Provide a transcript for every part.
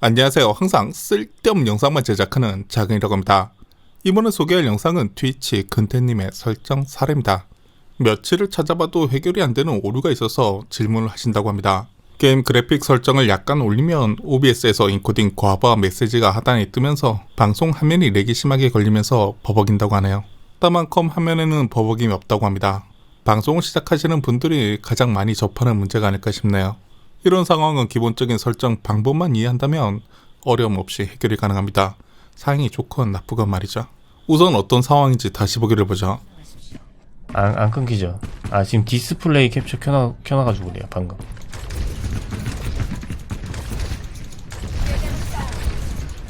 안녕하세요. 항상 쓸데없는 영상만 제작하는 작은이라고 합니다. 이번에 소개할 영상은 트위치 근태님의 설정 사례입니다. 며칠을 찾아봐도 해결이 안 되는 오류가 있어서 질문을 하신다고 합니다. 게임 그래픽 설정을 약간 올리면 OBS에서 인코딩 과부하 메시지가 하단에 뜨면서 방송 화면이 렉이 심하게 걸리면서 버벅인다고 하네요. 다만 컴 화면에는 버벅임이 없다고 합니다. 방송을 시작하시는 분들이 가장 많이 접하는 문제가 아닐까 싶네요. 이런 상황은 기본적인 설정 방법만 이해한다면 어려움 없이 해결이 가능합니다. 사양이 좋건 나쁘건 말이죠. 우선 어떤 상황인지 다시 보기를 보죠. 안, 안 끊기죠? 아 지금 디스플레이 캡처 켜놔, 켜놔가지고 그래요 방금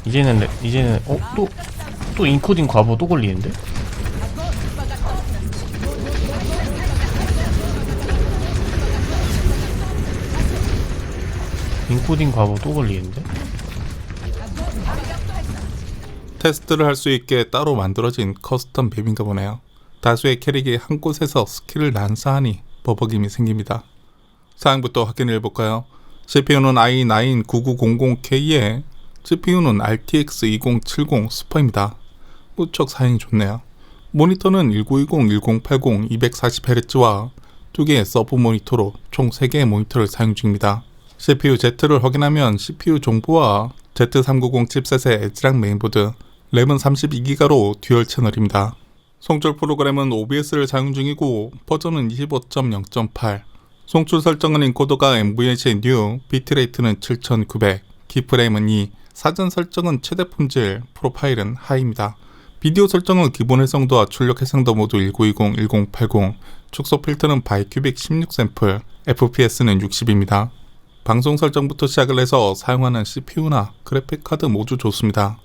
이제는 레- 이제는 어? 또? 또 인코딩 과부 또 걸리는데? 인코딩 과부 또 걸리는데? 테스트를 할 수 있게 따로 만들어진 커스텀 맵인가 보네요. 다수의 캐릭이 한 곳에서 스킬을 난사하니 버벅임이 생깁니다. 사양부터 확인해 볼까요? CPU는 i9-9900K에 GPU는 RTX 2070 슈퍼입니다. 무척 사양이 좋네요. 모니터는 1920, 1080, 240Hz와 두 개의 서브 모니터로 총 3개의 모니터를 사용 중입니다. CPU Z를 확인하면 CPU 정보와 Z390 칩셋의 엣지랑 메인보드, 램은 32기가로 듀얼 채널입니다. 송출 프로그램은 OBS를 사용 중이고 버전은 25.0.8 송출 설정은 인코더가 MVH의 new, 비트레이트는 7900, 키프레임은 2, 사전 설정은 최대 품질, 프로파일은 하이입니다. 비디오 설정은 기본 해상도와 출력 해상도 모두 1920, 1080, 축소 필터는 바이큐빅 16 샘플, FPS는 60입니다. 방송 설정부터 시작을 해서 사용하는 CPU나 그래픽 카드 모두 좋습니다.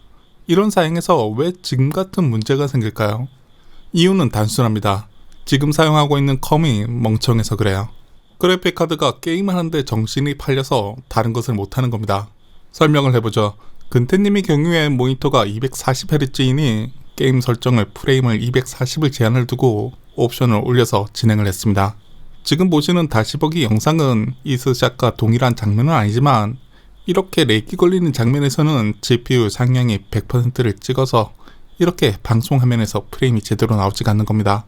이런 사양에서 왜 지금 같은 문제가 생길까요? 이유는 단순합니다. 지금 사용하고 있는 컴이 멍청해서 그래요. 그래픽 카드가 게임을 하는데 정신이 팔려서 다른 것을 못하는 겁니다. 설명을 해보죠. 근태님의 경우에 모니터가 240Hz이니 게임 설정을 프레임을 240을 제한을 두고 옵션을 올려서 진행을 했습니다. 지금 보시는 다시 보기 영상은 이스샷과 동일한 장면은 아니지만 이렇게 렉이 걸리는 장면에서는 GPU 상향이 100%를 찍어서 이렇게 방송 화면에서 프레임이 제대로 나오지가 않는 겁니다.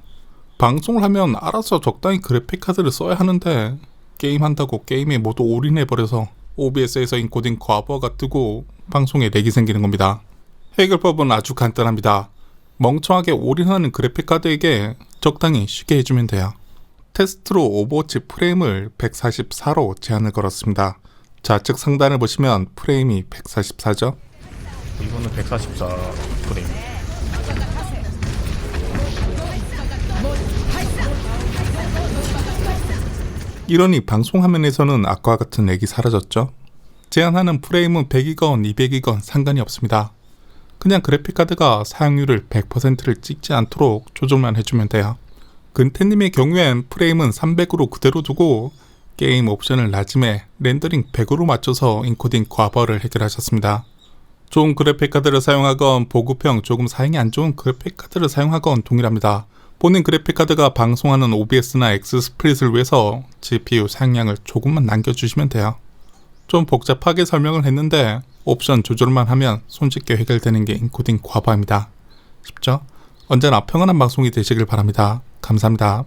방송을 하면 알아서 적당히 그래픽 카드를 써야 하는데 게임한다고 게임에 모두 올인해버려서 OBS에서 인코딩 과부하가 뜨고 방송에 렉이 생기는 겁니다. 해결법은 아주 간단합니다. 멍청하게 올인하는 그래픽 카드에게 적당히 쉬게 해주면 돼요. 테스트로 오버워치 프레임을 144로 제한을 걸었습니다. 좌측 상단을 보시면 프레임이 144죠? 이거는 144 프레임 이러니 방송 화면에서는 아까와 같은 렉이 사라졌죠? 제한하는 프레임은 100이건 200이건 상관이 없습니다. 그냥 그래픽카드가 사용률을 100%를 찍지 않도록 조절만 해주면 돼요. 근태님의 경우엔 프레임은 300으로 그대로 두고 게임 옵션을 낮음에 렌더링 100으로 맞춰서 인코딩 과부하를 해결하셨습니다. 좋은 그래픽 카드를 사용하건 보급형 조금 사양이 안 좋은 그래픽 카드를 사용하건 동일합니다. 본인 그래픽 카드가 방송하는 OBS나 X스플릿을 위해서 GPU 사용량을 조금만 남겨주시면 돼요. 좀 복잡하게 설명을 했는데 옵션 조절만 하면 손쉽게 해결되는 게 인코딩 과부하입니다. 쉽죠? 언제나 평안한 방송이 되시길 바랍니다. 감사합니다.